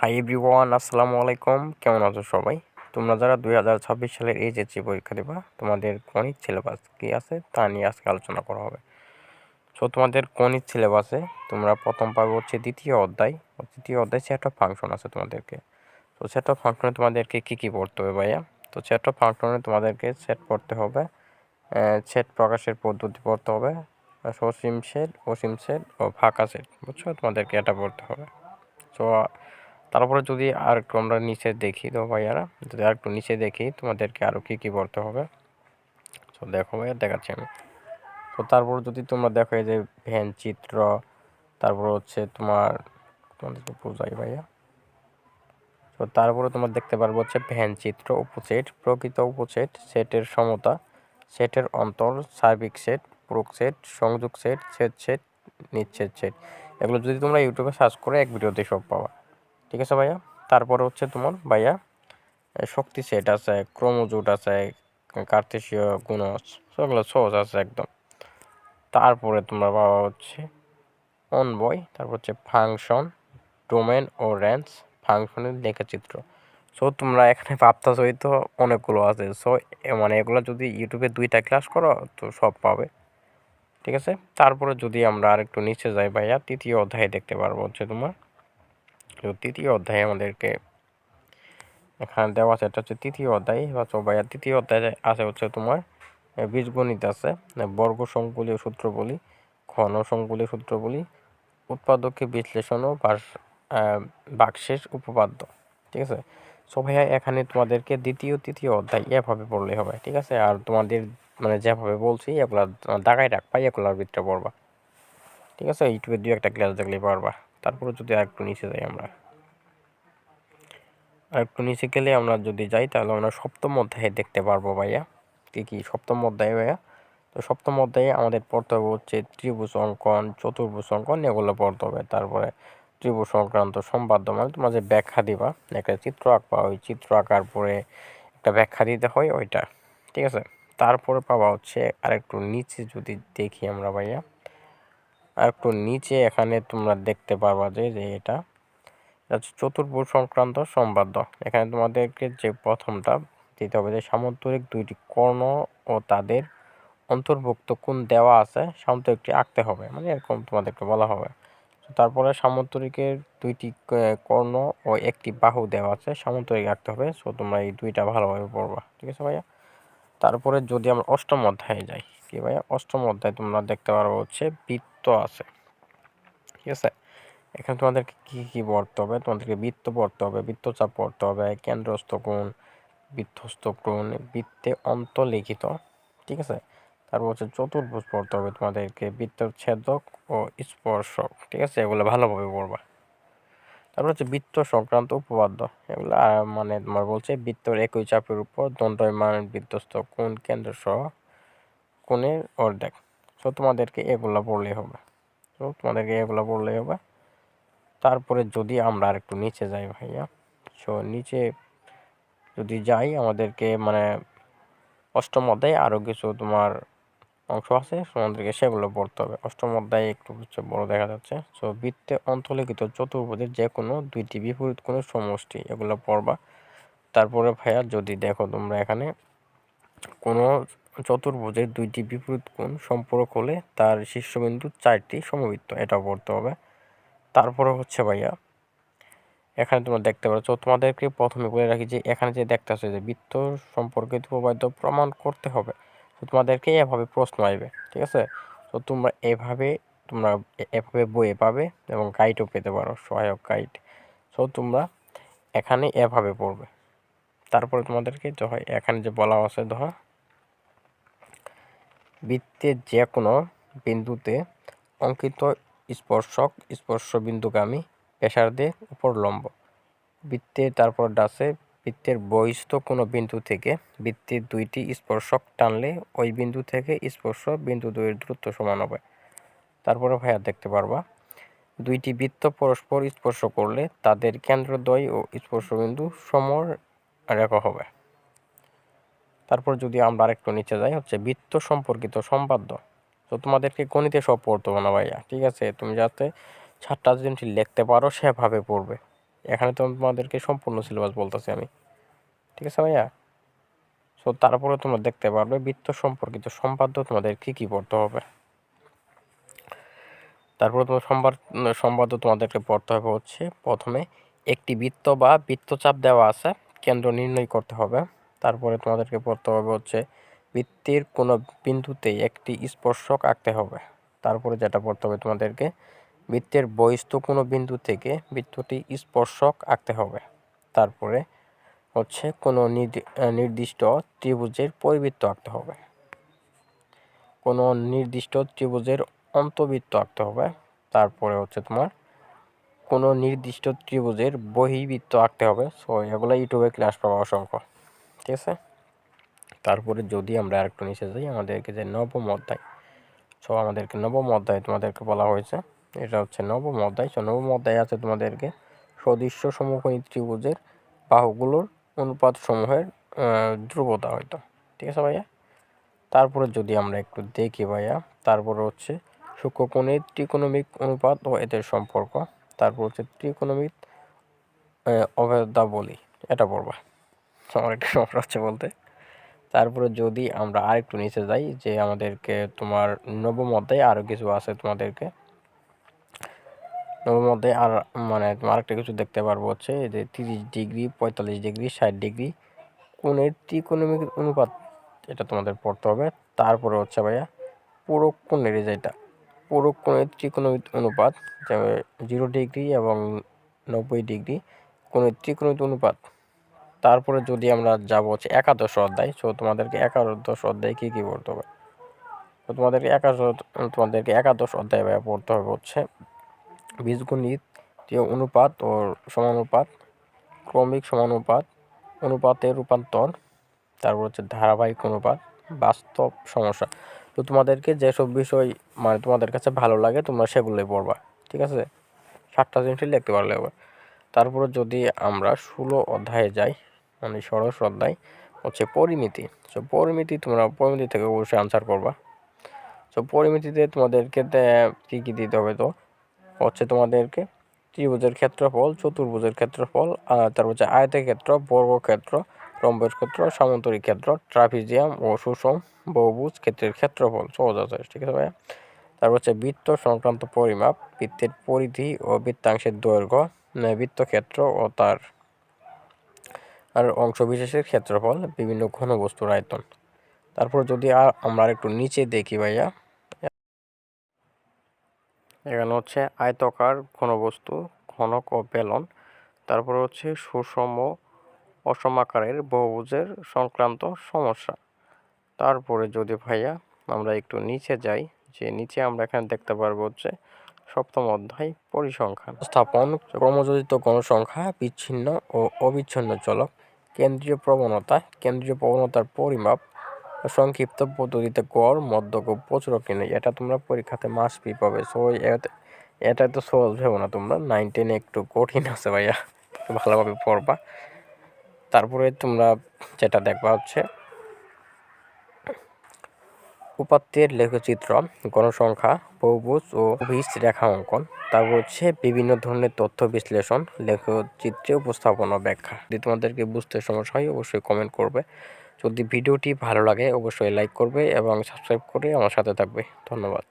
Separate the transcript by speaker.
Speaker 1: Hi everyone আসসালামু আলাইকুম। কেমন আছো সবাই? তোমরা যারা দুই হাজার ছাব্বিশ সালের এইচএসসি পরীক্ষা দেবা, তোমাদের গণিত সিলেবাস কী আছে তা নিয়ে আজকে আলোচনা করা হবে। সো তোমাদের গণিত সিলেবাসে তোমরা প্রথম পাবে হচ্ছে দ্বিতীয় অধ্যায়। ও তৃতীয় অধ্যায় সেট অফ ফাংশন আছে তোমাদেরকে। তো সেট অফ ফাংশনে তোমাদেরকে কী কী পড়তে হবে ভাইয়া? তো সেট অফ ফাংশনে তোমাদেরকে সেট পড়তে হবে সেট প্রকাশের পদ্ধতি পড়তে হবে সসীম সেট অসীম সেট ও ফাঁকা সেট বুঝছ? তোমাদেরকে এটা পড়তে হবে। সো তারপরে যদি আর একটু আমরা নিচে দেখি তো ভাইয়ারা, যদি আর একটু নিচে দেখি, তোমাদেরকে আরও কী কী পড়তে হবে? তো দেখো ভাইয়া, দেখাচ্ছি আমি। তো তারপর যদি তোমরা দেখো এই যে ভ্যান চিত্র, তারপর হচ্ছে তোমার, তোমাদেরকে বোঝাই ভাইয়া। তো তারপরে তোমার দেখতে পারব হচ্ছে ভ্যান চিত্র উপসেট, প্রকৃত উপসেট, সেটের সমতা, সেটের অন্তর, সার্বিক সেট, প্রোক সেট, সংযোগ সেট সেট সেট, নিচ্ছেদ সেট। এগুলো যদি তোমরা ইউটিউবে সার্চ করে এক ভিডিওতে সব পাওয়া ঠিক আছে ভাইয়া? তারপরে হচ্ছে তোমার, ভাইয়া শক্তি সেট আছে ক্রোমোজোট আছে কার্তেশীয় গুণস সেগুলো সহজ আছে একদম। তারপরে তোমরা পাওয়া হচ্ছে অন বয় তারপর হচ্ছে ফাংশন ডোমেন ও র্যান্স ফাংশনের লেখাচিত্র। সো তোমরা এখানে ভাবতা সহিত অনেকগুলো আছে। সো মানে এগুলো যদি ইউটিউবে দুইটা ক্লাস করো, তো সব পাবে। ঠিক আছে? তারপরে যদি আমরা আরেকটু নিচে যাই, ভাইয়া, তৃতীয় অধ্যায়ে দেখতে পারব হচ্ছে তোমার। তো তৃতীয় অধ্যায়ে আমাদেরকে এখানে দেওয়া আছে। এটা হচ্ছে তৃতীয় অধ্যায়, বা ভাইয়া, তৃতীয় অধ্যায় আছে হচ্ছে তোমার বীজগণিত আছে। বর্গ সংকুলীয় বলি ঘন সংকুলীয় সূত্র বলি, উৎপাদককে বিশ্লেষণ ও বাক্সের উপপাদ্য, ঠিক আছে? সো ভাইয়া, এখানে তোমাদেরকে দ্বিতীয়, তৃতীয় অধ্যায় এভাবে পড়লে হবে, ঠিক আছে? আর তোমাদের মানে যেভাবে বলছি, এগুলা দাগাই রাখবা, এগুলার ভিতরে পড়বা, ঠিক আছে? ইউটিউবে দুই একটা ক্লাস দেখলেই পারবা। তারপরে যদি আর একটু নিচে যাই আমরা। আর একটু নিচে গেলে আমরা যদি যাই তাহলে আমরা সপ্তম অধ্যায়ে দেখতে পারব ভাইয়া। কী কী? সপ্তম অধ্যায় ভাইয়া। তো সপ্তম অধ্যায়ে আমাদের পড়তে হবে হচ্ছে ত্রিভুজ অঙ্কন, চতুর্ভুজ অঙ্কন, এগুলো পড়তে হবে। তারপরে ত্রিভুজ সংক্রান্ত সম্পাদ্য মানে তোমার যে ব্যাখ্যা দিবা, একটা চিত্র আঁকবা, ওই চিত্র আঁকার পরে একটা ব্যাখ্যা দিতে হয় ওইটা। ঠিক আছে? তারপরে পাওয়া হচ্ছে আরেকটু নিচে যদি দেখি আমরা ভাইয়া। আর একটু নিচে এখানে তোমরা দেখতে পারবা যে এটা চতুর্ভুজ সংক্রান্ত সম্পাদ্য। এখানে তোমাদেরকে যে প্রথমটা দিতে হবে যে, সামন্তরিক দুইটি কর্ণ ও তাদের অন্তর্ভুক্ত কোন দেওয়া আছে, সামন্তরিকটি আঁকতে হবে মানে এরকম তোমাদেরকে বলা হবে। তারপরে সামন্তরিকের দুইটি কর্ণ ও একটি বাহু দেওয়া আছে, সামন্তরিক আঁকতে হবে। সো তোমরা এই দুইটা ভালোভাবে পড়বা, ঠিক আছে ভাইয়া? তারপরে যদি আমরা অষ্টম অধ্যায়ে যাই, কি ভাইয়া? অষ্টম অধ্যায় তোমরা দেখতে পারব হচ্ছে বৃত্ত আছে। ঠিক আছে? এখানে তোমাদেরকে কী কী পড়তে হবে? তোমাদেরকে বৃত্ত পড়তে হবে, বৃত্তচাপ পড়তে হবে, কেন্দ্রস্থ কোণ বৃত্তস্থ কোণ, বৃত্তে অন্তলিখিত ঠিক আছে? তারপর হচ্ছে চতুর্ভুজ পড়তে হবে তোমাদেরকে, বৃত্তের ছেদক ও স্পর্শক, ঠিক আছে? এগুলো ভালোভাবে পড়বা। তারপর হচ্ছে বৃত্ত সংক্রান্ত উপপাদ্য, এগুলো মানে তোমার বলছে বৃত্তর একই চাপের উপর দণ্ডমান বৃত্তস্থ কোন কেন্দ্র সহ কোণের অর্ধেক। সো তোমাদেরকে এগুলো পড়লেই হবে। তো তোমাদেরকে এগুলো পড়লেই হবে। তারপরে যদি আমরা আর একটু নিচে যাই ভাইয়া সো নিচে যদি যাই, আমাদেরকে মানে অষ্টম অধ্যায়ে আরও কিছু তোমার অংশ আছে, তোমাদেরকে সেগুলো পড়তে হবে। অষ্টম অধ্যায়ে একটু হচ্ছে বড় দেখা যাচ্ছে। সো বৃত্তে অন্তর্লিখিত চতুর্ভুজের যে কোনো দুইটি বিপরীত কোনো সমষ্টি, এগুলো পড়বা। তারপরে ভাইয়া যদি দেখো তোমরা এখানে কোনো চতুর্ভুজের দুইটি বিপরীত কোণ সম্পর্ক হলে তার শীর্ষবিন্দু চারটি সমবৃত্ত এটা পড়তে হবে। তারপরে হচ্ছে ভাইয়া, এখানে তোমরা দেখতে পাচ্ছ, তোমাদেরকে প্রথমে বলে রাখি যে এখানে যে দেখতে আসছে যে বৃত্ত সম্পর্কিত উপবাদ্য প্রমাণ করতে হবে। তো তোমাদেরকে এভাবে প্রশ্ন আসবে, ঠিক আছে? তো তোমরা এভাবে তোমরা এভাবে বইয়ে পাবে এবং গাইডও পেতে পারো, সহায়ক গাইড সো তোমরা এখানে এভাবে পড়বে। তারপরে তোমাদেরকে হয় এখানে যে বলা আছে ধর বৃত্তের যে কোনো বিন্দুতে অঙ্কিত স্পর্শক স্পর্শ বিন্দুগামী পেশারদের উপর লম্ব। বৃত্তের তারপর ডাসে বৃত্তের বহিস্থ কোনো বিন্দু থেকে বৃত্তের দুইটি স্পর্শক টানলে ওই বিন্দু থেকে স্পর্শ বিন্দু দুইয়ের দূরত্ব সমান হবে। তারপরে ভাইয়া দেখতে পারবা, দুইটি বৃত্ত পরস্পর স্পর্শ করলে তাদের কেন্দ্রদ্বয় ও স্পর্শবিন্দু সমর রেখা হবে। তারপর যদি আমরা আরেকটু নিচে যাই, হচ্ছে বৃত্ত সম্পর্কিত সম্পাদ্য। তো তোমাদেরকে গণিতে সব পড়তে হবে না ভাইয়া, ঠিক আছে? তুমি যাতে ছাত্র জিনিসটি লিখতে পারো, সেভাবে পড়বে। এখানে তো তোমাদেরকে সম্পূর্ণ সিলেবাস বলতেছি আমি। ঠিক আছে ভাইয়া? সো তারপরে তোমরা দেখতে পারবে বৃত্ত সম্পর্কিত সম্পাদ্য তোমাদের কী কী পড়তে হবে। তারপরে তোমার সম্বাদ সম্বাদ্য তোমাদেরকে পড়তে হবে হচ্ছে প্রথমে একটি বৃত্ত বা বৃত্তচাপ দেওয়া আছে, কেন্দ্র নির্ণয় করতে হবে। তারপরে তোমাদেরকে পড়তে হবে হচ্ছে বৃত্তের কোনো বিন্দুতে একটি স্পর্শক আঁকতে হবে। তারপরে যেটা পড়তে হবে তোমাদেরকে বৃত্তের বহিস্থ কোনো বিন্দু থেকে বৃত্তটি স্পর্শক আঁকতে হবে। তারপরে হচ্ছে কোনো নির্দিষ্ট ত্রিভুজের পরিবৃত্ত আঁকতে হবে। কোনো নির্দিষ্ট ত্রিভুজের অন্তবৃত্ত আঁকতে হবে। তারপরে হচ্ছে তোমার কোনো নির্দিষ্ট ত্রিভুজের বহিবৃত্ত আঁকতে হবে। সো এগুলো ইউটিউবে ক্লাস পাওয়া অসংখ্য। ঠিক আছে? তারপরে যদি আমরা আরেকটু নিচে যাই, আমাদেরকে যে নবম অধ্যায় সো আমাদেরকে নবম অধ্যায় তোমাদেরকে বলা হয়েছে। এটা হচ্ছে নবম অধ্যায় সো নবম অধ্যায় আছে তোমাদেরকে সদৃশ্য সমকোণী ত্রিভুজের বাহুগুলোর অনুপাত সমূহের ধ্রুবতা হয়তো। ঠিক আছে ভাইয়া? তারপরে যদি আমরা একটু দেখি ভাইয়া, তারপরে হচ্ছে সূক্ষ্মকোণের ত্রিকোণমিক অনুপাত ও এদের সম্পর্ক। তারপর হচ্ছে ত্রিকোণমিক বলি এটা পড়বা। আমার একটা হচ্ছে বলতে। তারপরে যদি আমরা আরেকটু নিচে যাই, যে আমাদেরকে তোমার নবম অধ্যায়ে আরও কিছু আছে তোমাদেরকে। নবম অধ্যায়ে আর মানে তোমার আরেকটা কিছু দেখতে পারব হচ্ছে যে তিরিশ ডিগ্রি, পঁয়তাল্লিশ ডিগ্রি, ষাট ডিগ্রি কোণের ত্রিকোণমিক অনুপাত এটা তোমাদের পড়তে হবে। তারপরে হচ্ছে ভাইয়া পুরো কোণের যেটা পুরো কোণের ত্রিকোণমিত অনুপাত জিরো ডিগ্রি এবং নব্বই ডিগ্রি কোণের ত্রিকোণমিত অনুপাত। তারপরে যদি আমরা যাব হচ্ছে একাদশ অধ্যায় সো তোমাদেরকে একাদশ অধ্যায় কী কী পড়তে হবে? তো তোমাদেরকে একাদশ তোমাদেরকে একাদশ অধ্যায় পড়তে হবে হচ্ছে বীজগণিত অনুপাত ও সমানুপাত, ক্রমিক সমানুপাত, অনুপাতের রূপান্তর, তারপর হচ্ছে ধারাবাহিক অনুপাত, বাস্তব সমস্যা। তো তোমাদেরকে যেসব বিষয় মানে তোমাদের কাছে ভালো লাগে, তোমরা সেগুলোই পড়বা, ঠিক আছে? সাতটা জিনিস লিখতে পারলে হবে। তারপরে যদি আমরা ষোলো অধ্যায়ে যাই মানে ষোড়শ অধ্যায় হচ্ছে পরিমিতি। সো পরিমিতি তোমরা, পরিমিতি থেকে অবশ্যই আনসার করবা। সো পরিমিতিতে তোমাদেরকে কী কী দিতে হবে তো? হচ্ছে তোমাদেরকে ত্রিভুজের ক্ষেত্রফল, চতুর্ভুজের ক্ষেত্রফল তারপর হচ্ছে আয়তের ক্ষেত্র, বর্গক্ষেত্র রম্বের ক্ষেত্র সামন্তরিক ক্ষেত্র ট্রাফিজিয়াম ও সুষম বহুভুজ ক্ষেত্রের ক্ষেত্রফল। সহজ আছে ঠিক আছে ভাইয়া? তারপর হচ্ছে বৃত্ত সংক্রান্ত পরিমাপ, বৃত্তের পরিধি ও বৃত্তাংশের দৈর্ঘ্য বৃত্তক্ষেত্র ও তার আর অংশ বিশেষের ক্ষেত্রফল বিভিন্ন ঘনবস্তুর আয়তন। তারপর যদি আর আমরা একটু নিচে দেখি ভাইয়া। এখানে হচ্ছে আয়তকার ঘনবস্তু, ঘনক ও বেলন। তারপর হচ্ছে সুষম অসমাকারের বহুভুজের সংক্রান্ত সমস্যা। তারপরে যদি ভাইয়া আমরা একটু নিচে যাই, যে নিচে আমরা এখানে দেখতে পারব হচ্ছে সপ্তম অধ্যায় পরিসংখ্যান। স্থাপন ক্রমযোজিত গণসংখ্যা বিচ্ছিন্ন ও অবিচ্ছিন্ন চলক। কেন্দ্রীয় প্রবণতা, কেন্দ্রীয় প্রবণতার পরিমাপ সংক্ষিপ্ত পদ্ধতিতে গড়, মধ্যক প্রচুরক নেই এটা তোমরা পরীক্ষাতে মাস পি পাবে। সো এটা তো সহজ ভেবো না তোমরা। নাইন টেনে একটু কঠিন আছে ভাইয়া। ভালোভাবে পড়বা। তারপরে তোমরা যেটা দেখবা হচ্ছে, উপাত্তের লেখচিত্র, গণসংখ্যা, বহুভুজ ও অভিজ রেখা অঙ্কন। তারপর হচ্ছে বিভিন্ন ধরনের তথ্য বিশ্লেষণ লেখচিত্রে উপস্থাপনা ব্যাখ্যা। যদি তোমাদেরকে বুঝতে সমস্যা হয়, অবশ্যই কমেন্ট করবে। যদি ভিডিওটি ভালো লাগে, অবশ্যই লাইক করবে এবং সাবস্ক্রাইব করে আমার সাথে থাকবে। ধন্যবাদ।